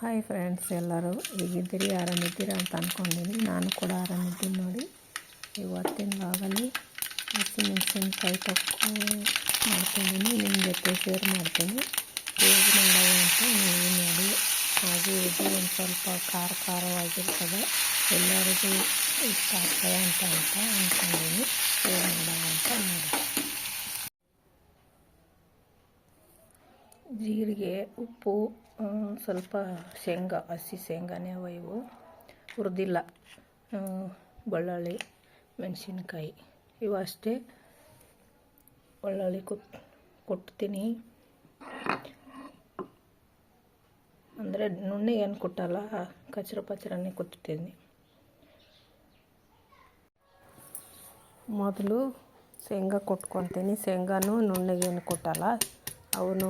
Hi friends, ಎಲ್ಲರೂ ಹೇಗಿದ್ದೀರಿ? ಆರಾಮಿದ್ದೀರಾ ಅಂತ ಅಂದ್ಕೊಂಡಿದ್ದೀನಿ ನಾನು ಕೂಡ ಆರಾಮಿದ್ದೀನಿ ನೋಡಿ. ಇವತ್ತಿನ ಭಾಗಲ್ಲಿ ಹಸಿಮೆಣಸಿನ್ಕಾಯಿ ತೊಕ್ಕು ಮಾಡ್ತಿದ್ದೀನಿ ನಿಮ್ಮ ಜೊತೆ ಶೇರ್ ಮಾಡ್ತೀನಿ. ಹೇಗೆ ಮಾಡೋದು ಅಂತ ನೀವು ನೋಡಿ. ಹಾಗೆ ಇದು ಒಂದು ಸ್ವಲ್ಪ ಖಾರ ಖಾರವಾಗಿರ್ತದೆ. ಎಲ್ಲರಿಗೂ ಇಷ್ಟ ಆಗ್ತದೆ ಅಂತ ಅಂತ ಅಂದ್ಕೊಂಡಿದ್ದೀನಿ ಶೇರ್ ಮಾಡೋದು ಅಂತ ನೋಡಿ. ಜೀರಿಗೆ, ಉಪ್ಪು ಸ್ವಲ್ಪ ಶೇಂಗಾ, ಹಸಿ ಶೇಂಗಾನೇ ಅವ ಇವು. ಹುರಿದಿಲ್ಲ. ಬೆಳ್ಳುಳ್ಳಿ ಮೆಣಸಿನ್ಕಾಯಿ ಇವು ಅಷ್ಟೇ. ಬೆಳ್ಳುಳ್ಳಿ ಕುಟ್, ಕುಟ್ತೀನಿ. ಅಂದರೆ ನುಣ್ಣೆ ಏನು ಕುಟ್ಟಲ್ಲ, ಕಚ್ರ ಪಚ್ರನೇ ಮೊದಲು ಶೇಂಗಾ ಕೊಟ್ಕೊತೀನಿ. ಶೇಂಗಾನು ನುಣ್ಣಗೇನು ಕೊಟ್ಟಲ್ಲ, ಅವನು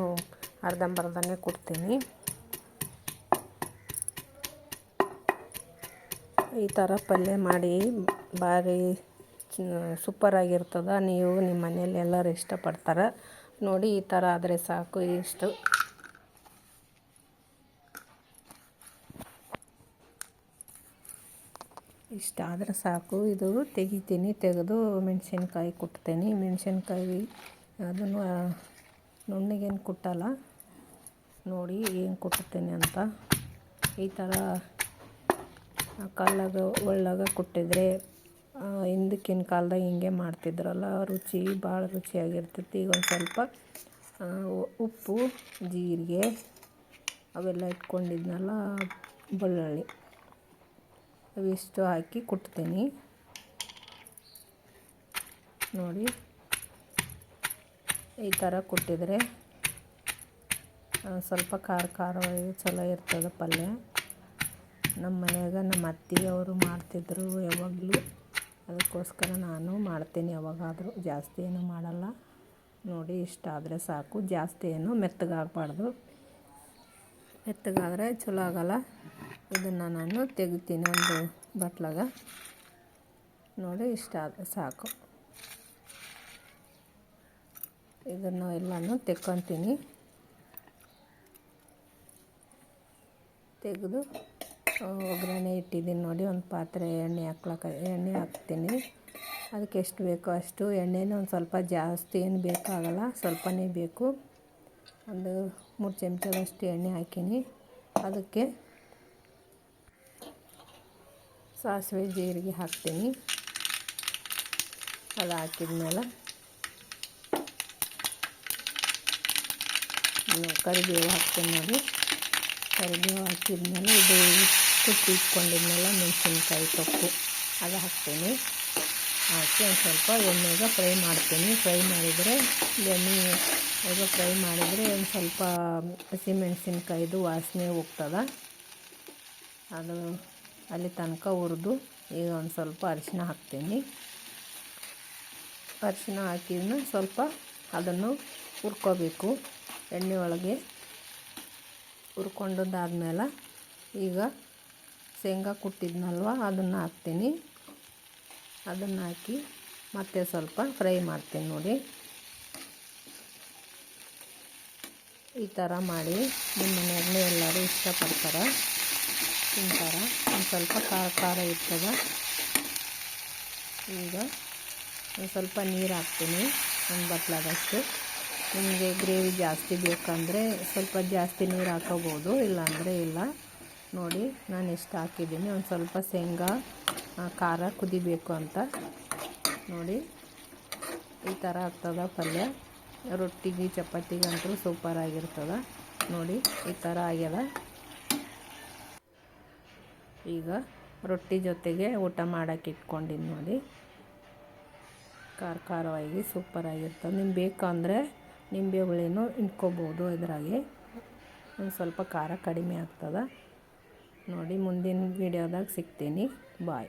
ಅರ್ಧಂಬರ್ಧನೇ ಕೊಡ್ತೀನಿ. ಈ ಥರ ಪಲ್ಯ ಮಾಡಿ ಭಾರಿ ಸೂಪರಾಗಿರ್ತದೆ. ನೀವು ನಿಮ್ಮ ಮನೇಲಿ ಎಲ್ಲರೂ ಇಷ್ಟಪಡ್ತಾರೆ. ನೋಡಿ, ಈ ಥರ ಆದರೆ ಸಾಕು ಇಷ್ಟು. ಇಷ್ಟ ಆದರೆ ಸಾಕು. ಇದು ತೆಗಿತೀನಿ, ತೆಗೆದು ಮೆಣಸಿನ್ಕಾಯಿ ಕುಟ್ತೀನಿ. ಮೆಣಸಿನ್ಕಾಯಿ ಅದನ್ನು ನುಣ್ಣಗೇನು ಕುಟ್ಟಲ್ಲ. ನೋಡಿ ಏನು ಕೊಟ್ಟಿರ್ತೇನೆ ಅಂತ. ಈ ಥರ ಕಲ್ಲಾಗ ಒಳ್ಳಾಗ ಕೊಟ್ಟಿದ್ರೆ ಹಿಂದಕ್ಕಿನ ಕಾಲದಾಗ ಹಿಂಗೆ ಮಾಡ್ತಿದ್ರಲ್ಲ, ರುಚಿ ಭಾಳ ರುಚಿಯಾಗಿರ್ತೈತಿ ಈಗ ಒಂದು ಸ್ವಲ್ಪ ಉಪ್ಪು, ಜೀರಿಗೆ ಅವೆಲ್ಲ ಇಟ್ಕೊಂಡಿದ್ನಲ್ಲ, ಬೆಳ್ಳುಳ್ಳಿ ಅವಿಷ್ಟು ಹಾಕಿ ಕುಟ್ತೀನಿ. ನೋಡಿ, ಈ ಥರ ಕುಟ್ಟಿದರೆ ಸ್ವಲ್ಪ ಖಾರ ಖಾರವಾಗಿ ಚಲೋ ಇರ್ತದೆ ಪಲ್ಯ. ನಮ್ಮ ಮನೆಯಾಗ ನಮ್ಮ ಅತ್ತಿಯವರು ಮಾಡ್ತಿದ್ರು ಯಾವಾಗಲೂ. ಅದಕ್ಕೋಸ್ಕರ ನಾನು ಮಾಡ್ತೀನಿ ಯಾವಾಗಾದರೂ. ಜಾಸ್ತಿ ಏನು ಮಾಡಲ್ಲ. ನೋಡಿ ಇಷ್ಟ ಆದರೆ ಸಾಕು. ಜಾಸ್ತಿ ಏನು ಮೆತ್ತಗಾಗಬಾರ್ದು. ಮೆತ್ತಗಾದರೆ ಚಲೋ ಆಗಲ್ಲ. ಇದನ್ನು ನಾನು ತೆಗಿತೀನಿ ಒಂದು ಬಟ್ಲಾಗ. ನೋಡಿ ಇಷ್ಟ ಆದರೆ ಸಾಕು. ಇದನ್ನು ಎಲ್ಲನೂ ತೆಕ್ಕೊತೀನಿ. ತೆಗೆದು ಒಗ್ಗರಣೆ ಇಟ್ಟಿದ್ದೀನಿ ನೋಡಿ, ಒಂದು ಪಾತ್ರೆ ಎಣ್ಣೆ ಹಾಕ್ಲಕ್ಕ, ಎಣ್ಣೆ ಹಾಕ್ತೀನಿ. ಅದಕ್ಕೆ ಎಷ್ಟು ಬೇಕೋ ಅಷ್ಟು ಎಣ್ಣೆನೂ ಒಂದು ಸ್ವಲ್ಪ ಜಾಸ್ತಿ ಏನು ಬೇಕಾಗಲ್ಲ ಸ್ವಲ್ಪನೇ ಬೇಕು. ಒಂದು ಮೂರು ಚಮಚದಷ್ಟು ಎಣ್ಣೆ ಹಾಕೀನಿ. ಅದಕ್ಕೆ ಸಾಸಿವೆ ಜೀರಿಗೆ ಹಾಕ್ತೀನಿ. ಅದು ಹಾಕಿದ್ಮೇಲೆ ಕರಿಬೇವು ಹಾಕ್ತೀನಿ ನೋಡಿ ಕರಿಬೇವು ಹಾಕಿದ್ಮೇಲೆ ಇದು ಕುಟ್ಟಿ ಇಟ್ಕೊಂಡಿದ್ಮೇಲೆ ಮೆಣಸಿನ್ಕಾಯಿ ತೊಕ್ಕು ಅದು ಹಾಕ್ತೀನಿ. ಹಾಕಿ ಒಂದು ಸ್ವಲ್ಪ ಎಣ್ಣೆಗೆ ಫ್ರೈ ಮಾಡ್ತೀನಿ. ಫ್ರೈ ಮಾಡಿದರೆ, ಎಣ್ಣೆ ಫ್ರೈ ಮಾಡಿದರೆ ಒಂದು ಸ್ವಲ್ಪ ಹಸಿಮೆಣಸಿನ್ಕಾಯ್ದು ವಾಸನೆ ಹೋಗ್ತದ. ಅದು ಅಲ್ಲಿ ತನಕ ಹುರಿದು ಈಗ ಒಂದು ಸ್ವಲ್ಪ ಅರಿಶಿನ ಹಾಕ್ತೀನಿ. ಅರಿಶಿನ ಹಾಕಿದ್ಮೇಲೆ ಸ್ವಲ್ಪ ಅದನ್ನು ಹುರ್ಕೋಬೇಕು. ಎಣ್ಣೆ ಒಳಗೆ ಹುರ್ಕೊಂಡದ್ದಾದ್ಮೇಲೆ ಈಗ ಶೇಂಗಾ ಕುಟ್ಟಿದ್ನಲ್ವ, ಅದನ್ನು ಹಾಕ್ತೀನಿ. ಅದನ್ನು ಹಾಕಿ ಮತ್ತೆ ಸ್ವಲ್ಪ ಫ್ರೈ ಮಾಡ್ತೀನಿ ನೋಡಿ. ಈ ಥರ ಮಾಡಿ ನಿಮ್ಮ ಮನೆಯಲ್ಲಿ ಎಲ್ಲರೂ ಇಷ್ಟಪಡ್ತಾರೆ, ತಿಂತಾರೆ. ಒಂದು ಸ್ವಲ್ಪ ಖಾರ ಖಾರ ಇರ್ತದೆ. ಈಗ ಒಂದು ಸ್ವಲ್ಪ ನೀರು ಹಾಕ್ತೀನಿ, ಒಂದು ಬಟ್ಲಾದಷ್ಟು. ನಿಮಗೆ ಗ್ರೇವಿ ಜಾಸ್ತಿ ಬೇಕಂದರೆ ಸ್ವಲ್ಪ ಜಾಸ್ತಿ ನೀರು ಹಾಕೋಬೋದು, ಇಲ್ಲಾಂದರೆ ಇಲ್ಲ. ನೋಡಿ, ನಾನು ಎಷ್ಟು ಹಾಕಿದ್ದೀನಿ. ಒಂದು ಸ್ವಲ್ಪ ಶೇಂಗಾ ಖಾರ ಕುದಿಬೇಕು ಅಂತ. ನೋಡಿ, ಈ ಥರ ಆಗ್ತದ ಪಲ್ಯ. ರೊಟ್ಟಿಗೆ ಚಪಾತಿಗಂತೂ ಸೂಪರಾಗಿರ್ತದೆ ನೋಡಿ, ಈ ಥರ ಆಗ್ಯದ. ಈಗ ರೊಟ್ಟಿ ಜೊತೆಗೆ ಊಟ ಮಾಡೋಕೆ ಇಟ್ಕೊಂಡಿದ್ದು ನೋಡಿ. ಖಾರ ಖಾರವಾಗಿ ಸೂಪರಾಗಿರ್ತದೆ ನಿಮ್ಗೆ ಬೇಕಂದರೆ ನಿಂಬೆ ಹುಳಿನೂ ಇಟ್ಕೋಬೋದು ಇದರಾಗೆ. ಒಂದು ಸ್ವಲ್ಪ ಖಾರ ಕಡಿಮೆ ಆಗ್ತದೆ. ನೋಡಿ ಮುಂದಿನ ವೀಡಿಯೋದಾಗ ಸಿಗ್ತೀನಿ. ಬಾಯ್